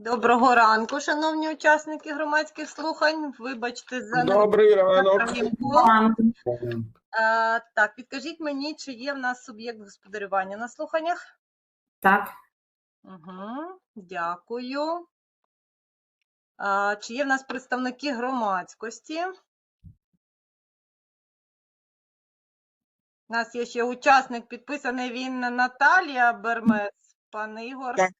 Доброго ранку, шановні учасники громадських слухань. Вибачте за Добрий ранок. Е, Так, підкажіть мені, чи є в нас суб'єкт господарювання на слуханнях? Так, Угу, дякую. А, Чи є в нас представники громадськості? У нас є ще учасник, підписаний він Наталія Бермес. Пане Ігор. Так.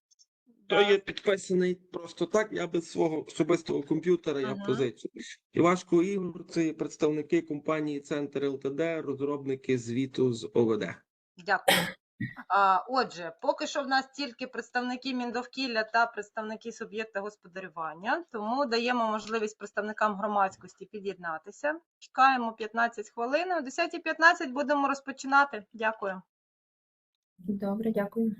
То є підписаний просто так, я без свого особистого комп'ютера, я Ага. в позицію. Івашко Ігор, це є представники компанії Центр ЛТД, розробники звіту з ОВД. Дякую. А, Отже, поки що в нас тільки представники Міндовкілля та представники суб'єкта господарювання, тому даємо можливість представникам громадськості під'єднатися. Чекаємо 15 хвилин. О 10.15 будемо розпочинати. Дякую. добре, дякую.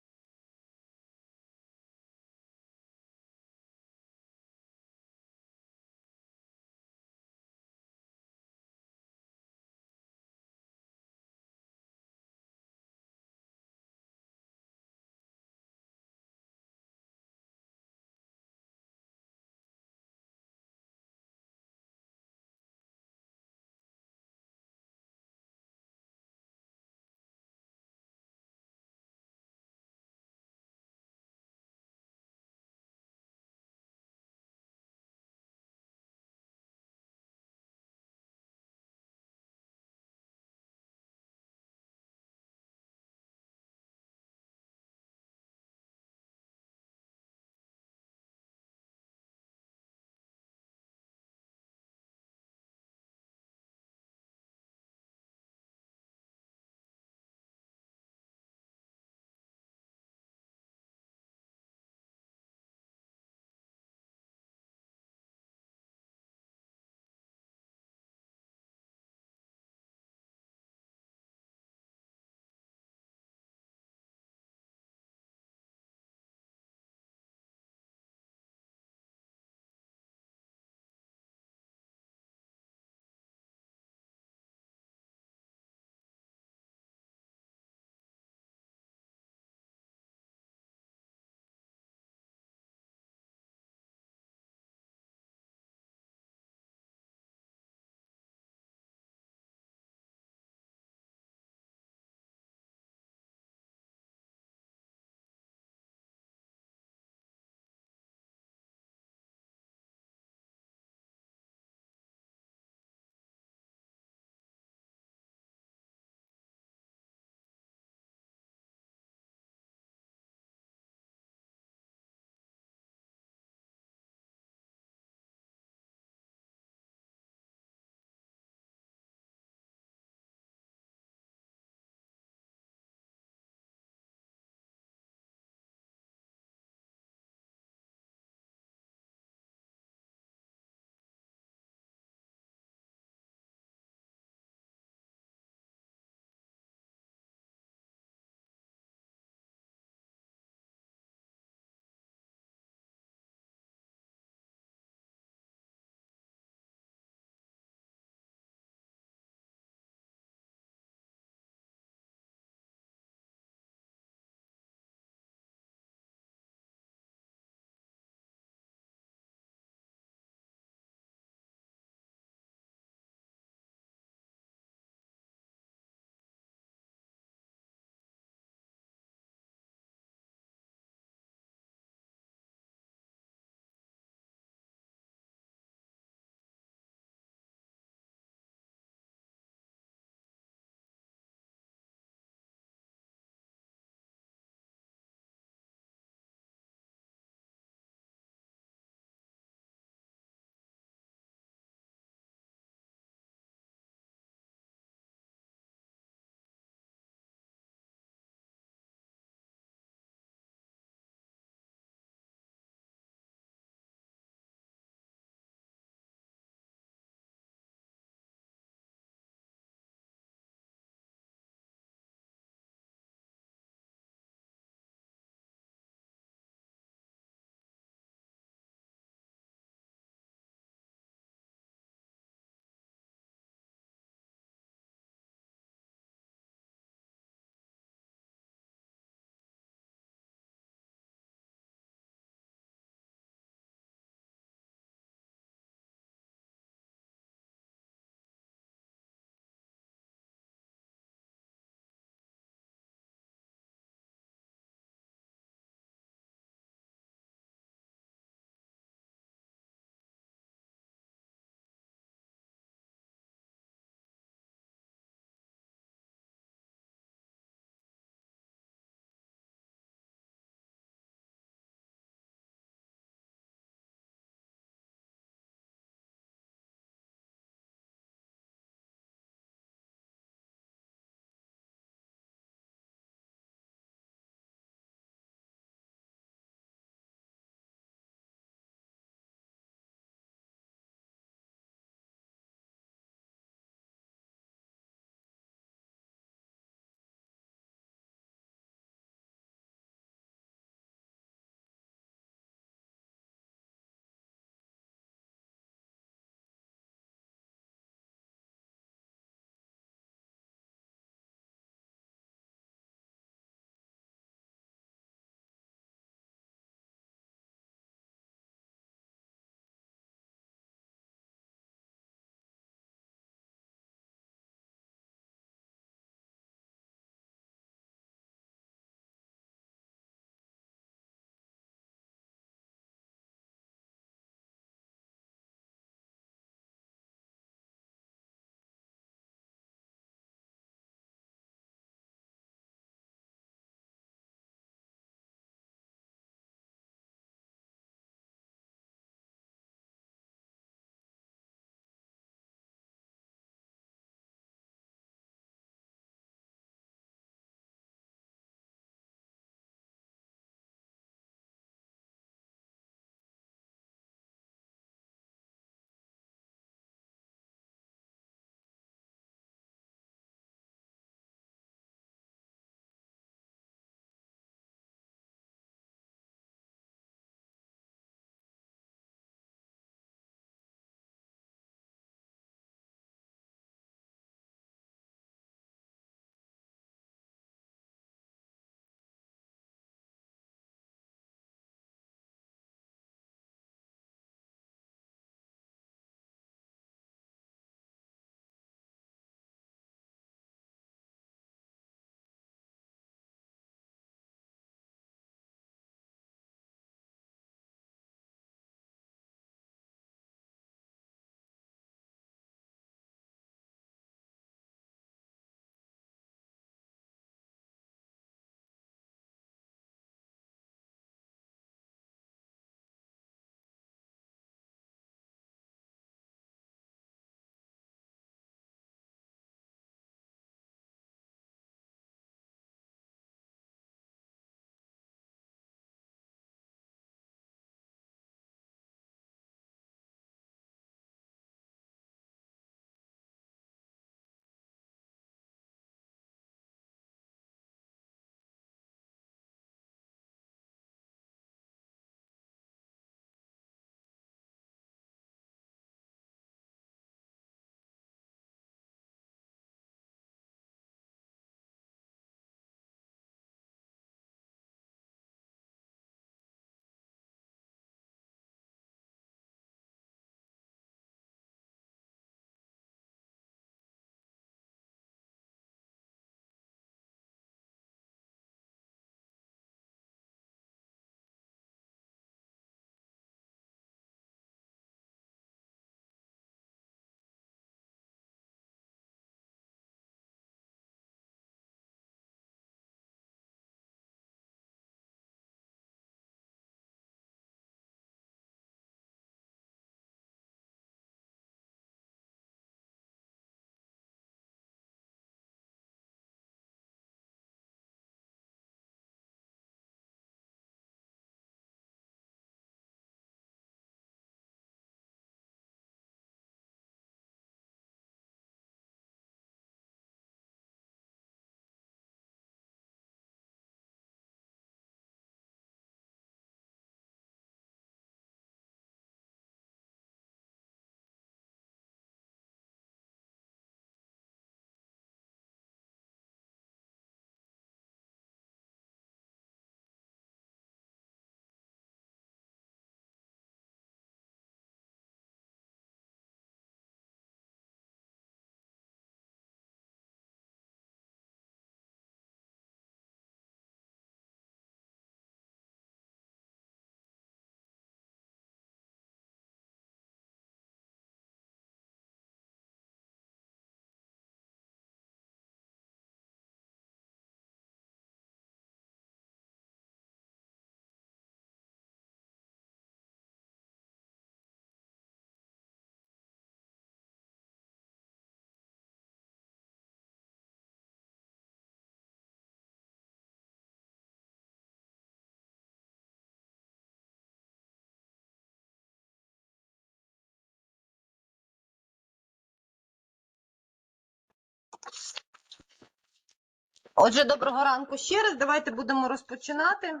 Отже, доброго ранку ще раз. Давайте будемо розпочинати.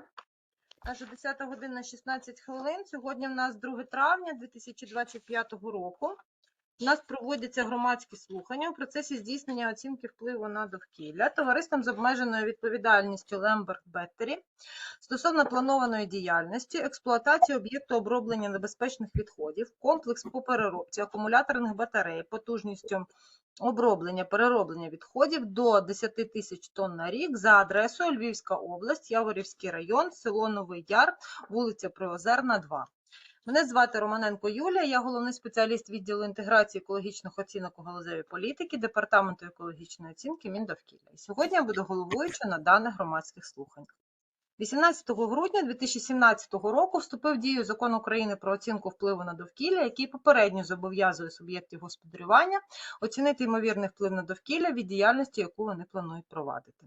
Наша 10 година 16 хвилин. Сьогодні в нас 2 травня 2025 року. У нас проводяться громадські слухання у процесі здійснення оцінки впливу на довкілля товариством з обмеженою відповідальністю Лемберг Беттері стосовно планованої діяльності, експлуатації об'єкту оброблення небезпечних відходів, комплекс по переробці акумуляторних батарей потужністю оброблення, перероблення відходів до 10 тисяч тонн на рік за адресою Львівська область, Яворівський район, село Новий Яр, вулиця Приозерна, 2. Мене звати Романенко Юлія, я головний спеціаліст відділу інтеграції екологічних оцінок у галузевій політики Департаменту екологічної оцінки Міндовкілля. І сьогодні я буду головуючою на даних громадських слуханнях. 18 грудня 2017 року вступив в дію закон України про оцінку впливу на довкілля, який попередньо зобов'язує суб'єктів господарювання оцінити ймовірний вплив на довкілля від діяльності, яку вони планують провадити.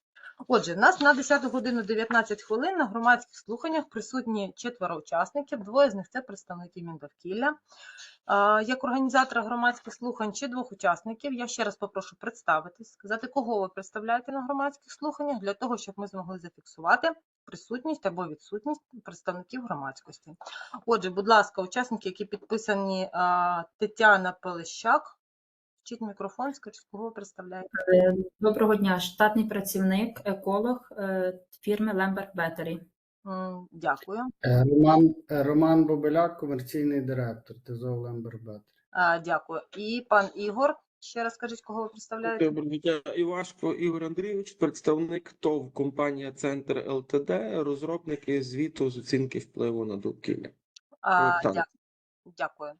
Отже, в нас на 10 годину 19 хвилин на громадських слуханнях присутні четверо учасників, двоє з них це представники Міндовкілля. Як організатора громадських слухань чи двох учасників, я ще раз попрошу представитись, сказати, кого ви представляєте на громадських слуханнях, для того, щоб ми змогли зафіксувати присутність або відсутність представників громадськості. Отже, будь ласка, учасники, які підписані Тетяна Пелещак, вчіть мікрофон, скажіть, кого ви представляєте. Е, Доброго дня, штатний працівник, еколог е, фірми Lemberg Battery. Дякую. Е, Роман, е, Роман Бобеляк, комерційний директор ТЗО Лембербет. А, Дякую. І пан Ігор, ще раз скажіть, кого ви представляєте? Доброго дня, Івашко Ігор Андрійович, представник ТОВ компанія Центр ЛТД, розробники звіту з оцінки впливу на довкілля. А, так. дя- Дякую.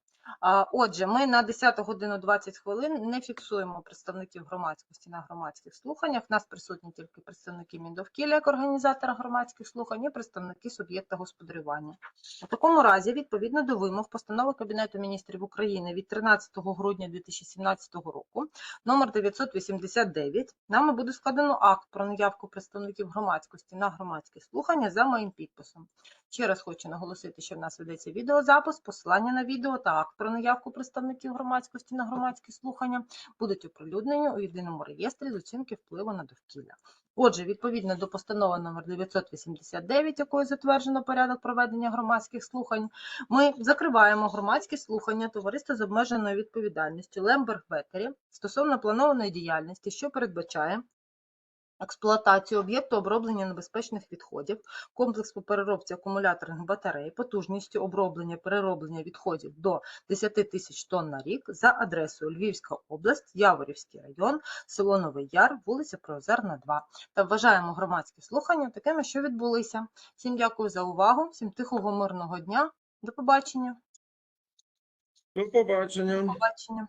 Отже, ми на 10 годину 20 хвилин не фіксуємо представників громадськості на громадських слуханнях. У нас присутні тільки представники Міндовкілля як організатора громадських слухань і представники суб'єкта господарювання. У такому разі, відповідно до вимог постанови Кабінету міністрів України від 13 грудня 2017 року, номер 989, нами буде складено акт про наявку представників громадськості на громадські слухання за моїм підписом. Ще раз хочу наголосити, що в нас ведеться відеозапис, посилання на відео та акт про наявку представників громадськості на громадські слухання будуть оприлюднені у єдиному реєстрі з оцінки впливу на довкілля. Отже, відповідно до постанови номер 989, якою затверджено порядок проведення громадських слухань, ми закриваємо громадські слухання товариства з обмеженою відповідальністю Лемберг Бетері стосовно планованої діяльності, що передбачає експлуатацію об'єкту оброблення небезпечних відходів, комплекс по переробці акумуляторних батарей потужністю оброблення перероблення відходів до 10 тисяч тонн на рік за адресою Львівська область, Яворівський район, село Новий Яр, вулиця Проозерна, 2. Та вважаємо громадські слухання такими, що відбулися. Всім дякую за увагу, всім тихого мирного дня. До побачення. До побачення. До побачення.